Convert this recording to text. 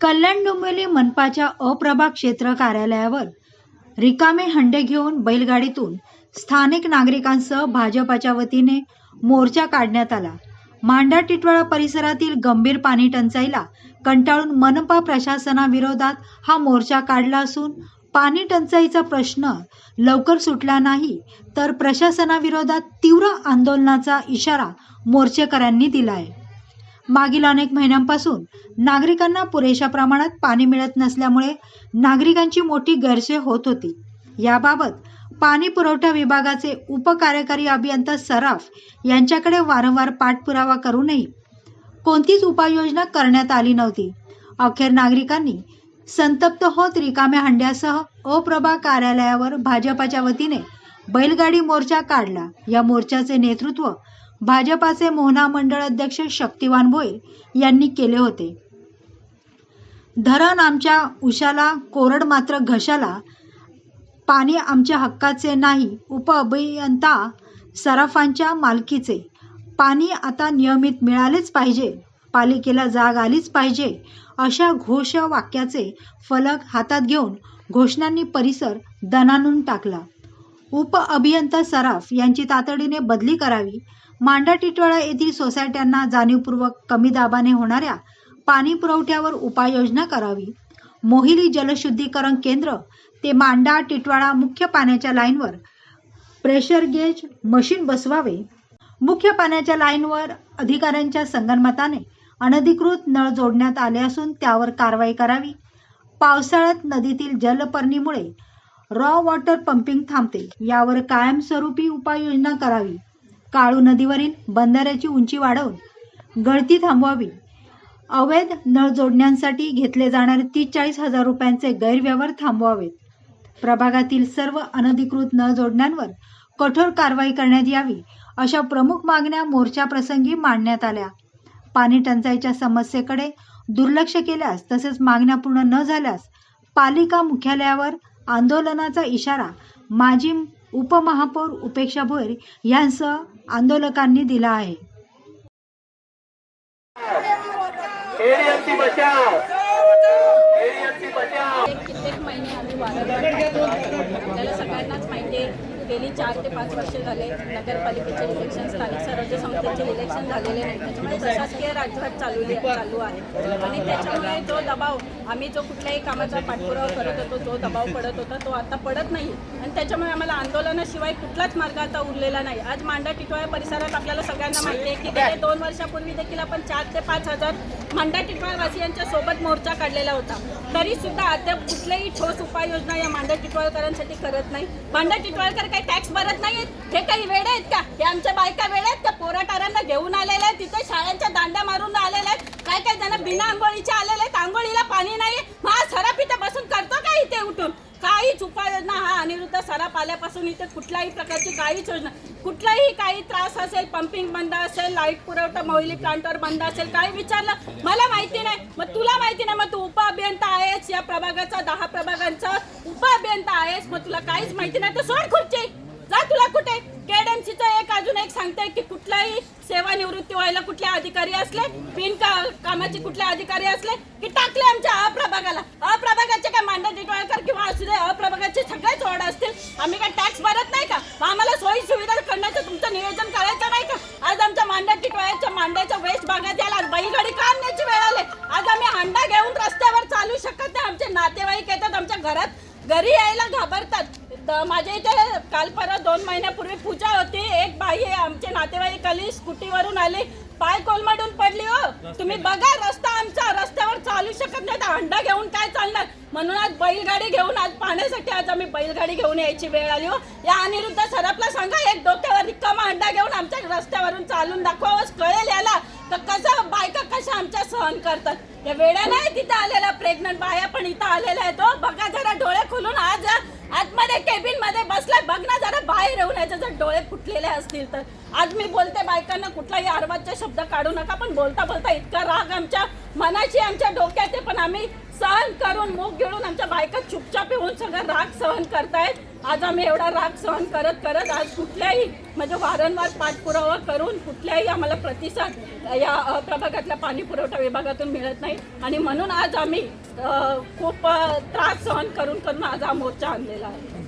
कल्याण डोंबिवली मनपाच्या अप्रभा क्षेत्र कार्यालयावर रिकामे हंडे घेऊन बैलगाडीतून स्थानिक नागरिकांसह भाजपाच्या वतीने मोर्चा काढण्यात आला. मांडा टिटवाळा परिसरातील गंभीर पाणी टंचाईला कंटाळून मनपा प्रशासनाविरोधात हा मोर्चा काढला असून पाणी टंचाईचा प्रश्न लवकर सुटला नाही तर प्रशासनाविरोधात तीव्र आंदोलनाचा इशारा मोर्चेकऱ्यांनी दिला आहे मागील अनेक महिन्यांपासून नागरिकांना पुरेशा प्रमाणात पाणी मिळत नसल्यामुळे नागरिकांची मोठी गैरसोय होत होती. याबाबत पाणी पुरवठा विभागाचे उपकार्यकारी अभियंता सराफ यांच्याकडे वारंवार पाठपुरावा करूनही कोणतीच उपाययोजना करण्यात आली नव्हती. अखेर नागरिकांनी संतप्त होत रिकाम्या हंड्यासह अप्रभा कार्यालयावर भाजपाच्या वतीने बैलगाडी मोर्चा काढला. या मोर्चाचे नेतृत्व भाजपाचे मोहना मंडळ अध्यक्ष शक्तिवान भोईर यांनी केले होते. धरण आमच्या उशाला कोरड मात्र घशाला पाणी आमच्या हक्काचे नाही उप अभियंता सराफांच्या मालकीचे. पाणी आता नियमित मिळालेच पाहिजे पालिकेला जाग आलीच पाहिजे अशा घोष वाक्याचे फलक हातात घेऊन घोषणांनी परिसर दणानून टाकला. उप अभियंता सराफ यांची तातडीने बदली करावी. मांडा टिटवाळा येथील सोसायट्यांना जाणीवपूर्वक कमी दाबाने होणाऱ्या पाणी पुरवठ्यावर उपाययोजना करावी. मोहिली जलशुद्धीकरण केंद्र ते मांडा टिटवाळा मुख्य पाण्याच्या लाईनवर प्रेशर गेज मशीन बसवावे. मुख्य पाण्याच्या लाईनवर अधिकाऱ्यांच्या संगनमताने अनधिकृत नळ जोडण्यात आले असून त्यावर कारवाई करावी. पावसाळ्यात नदीतील जलपर्णीमुळे रॉ वॉटर पंपिंग थांबते. यावर कायमस्वरूपी उपाययोजना करावी. काळू नदीवरील बंधाऱ्याची उंची वाढवून गळती थांबवावी. अवैध नळ जोडण्यांसाठी घेतले जाणारे तीस चाळीस हजार रुपयांचे गैरव्यवहार थांबवावेत. प्रभागातील सर्व अनधिकृत नळ जोडण्यांवर कठोर कारवाई करण्यात यावी अशा प्रमुख मागण्या मोर्चा प्रसंगी मांडण्यात आल्या. पाणी टंचाईच्या समस्येकडे दुर्लक्ष केल्यास तसेच मागण्या पूर्ण न झाल्यास पालिका मुख्यालयावर आंदोलनाचा इशारा माजी उपमहापौर उपेक्षा भोईर यांसह आंदोलकांनी दिला आहे एडीएमसी बचाव एडीएमसी बचाव एक कित्येक महिने आम्ही वारंवार आपल्याला सगळ्यांनाच माहिती आहे गेली चार ते पाच वर्ष झाले नगरपालिकेचे इलेक्शन स्थानिक स्वराज्य संस्थेचे इलेक्शन झालेले नाही. त्याच्यामुळे प्रशासकीय राजघाट चालू चालू आहे. आणि त्याच्यामुळे जो दबाव आम्ही जो कुठल्याही कामाचा पाठपुरावा करत होतो जो दबाव पडत होता तो आता पडत नाही. आणि त्याच्यामुळे आम्हाला आंदोलनाशिवाय कुठलाच मार्ग आता उरलेला नाही. आज मांडा टिटवाळा परिसरात आपल्याला सगळ्यांना माहिती आहे की गेले दोन वर्षापूर्वी देखील आपण चार ते पाच हजार मांडा टिटवाळवासियांच्या सोबत मोर्चा काढलेला होता. तरी सुद्धा अद्याप कुठल्याही ठोस उपाययोजना या मांडा टिटवाळकरांसाठी करत नाही. मांडा टिटवाळकर काही टॅक्स भरत नाहीत हे काही वेळ आहेत का? हे आमच्या बायका वेळ आहेत त्या पोराटारांना घेऊन आलेल्या आहेत? तिथे शाळांच्या दांड्या मारून आलेल्या आहेत? काय काय जण बिना आंघोळीच्या आलेल्या आहेत आंघोळीला पाणी नाही मग हा सराफ इथे बसून करतो का इथे उठून काहीच उपाययोजना हा सराप आल्यापासून इथे कुठल्याही प्रकारची काहीच योजना कुठलाही काही त्रास असेल पंपिंग बंद असेल लाइट पुरवठा मोहिली प्लांटवर बंद असेल काही विचारलं मला माहिती नाही. मग तुला माहिती नाही मग तू उप अभियंता आहेस या प्रभागाचा दहा प्रभागांचा उप अभियंता आहेस मग तुला काहीच माहिती नाही तर सोड खुर्ची. जा तुला कुठे? अजून एक सांगते की कुठलाही सेवानिवृत्ती व्हायला कुठले अधिकारी असले बिन का कामाचे कुठले अधिकारी असले की टाकले आमच्या अप्रभागाला. अप्रभागाचे काय मांडा टिटवाळकर किंवा असू दे अप्रभागाचे सगळेच ओढ असतील. आम्ही काय टॅक्स भरत नाही का? आम्हाला सोयी सुविधा करण्याचं तुमचं नियोजन करायचं नाही का? आज आमच्या मांडा टिटवाळ्याच्या मांड्याच्या वेस्ट भागात याला बैलगाडी का आणण्याची वेळ आले? आज आम्ही अंडा घेऊन रस्त्यावर चालू शकत नाही. आमचे नातेवाईक येतात आमच्या घरात घरी यायला घाबरतात. तर माझ्या इथे काल परत दोन महिन्यापूर्वी पूजा होती. एक बाई आहे आमचे नातेवाईक आली स्कूटीवरून आली. पाय कोलमडून पडली हो. तुम्ही बघा रस्ता आमचा. रस्त्यावर चालू शकत नाही. तर हंडा घेऊन काय चालणार? म्हणून आज बैलगाडी घेऊन आज पाण्यासाठी आज आम्ही बैलगाडी घेऊन यायची वेळ आली हो. या अनिरुद्ध सराफला सांगा एक डोक्यावर रिकामा हंडा घेऊन आमच्या रस्त्यावरून चालून दाखवावंच. कळेल याला. तर कसं बायका कशा आमच्या सहन करतात? त्या वेळा नाही तिथं आलेल्या प्रेग्नंट बाया पण इथं आलेल्या आहेत हो. बघा जरा डोळे खोलून आज आतमध्ये केबिनमध्ये बसलाय बघ ना जरा जर डोळे फुटलेले असतील तर. आज मी बोलते बायकांना कुठलाही अर्वाचे शब्द काढू नका पण बोलता बोलता इतका राग आमच्या मनाची आमच्या डोक्यात आहे पण आम्ही सहन करून मूग गिळून आमच्या बायका चुपचाप येऊन सगळं राग सहन करतायत. आज आम्ही एवढा राग सहन करत करत आज कुठल्याही म्हणजे वारंवार पाठपुरावा करून कुठल्याही आम्हाला प्रतिसाद या प्रभागातल्या पाणी पुरवठा विभागातून मिळत नाही. आणि म्हणून आज आम्ही खूप त्रास सहन करून करून आज हा मोर्चा आणलेला आहे.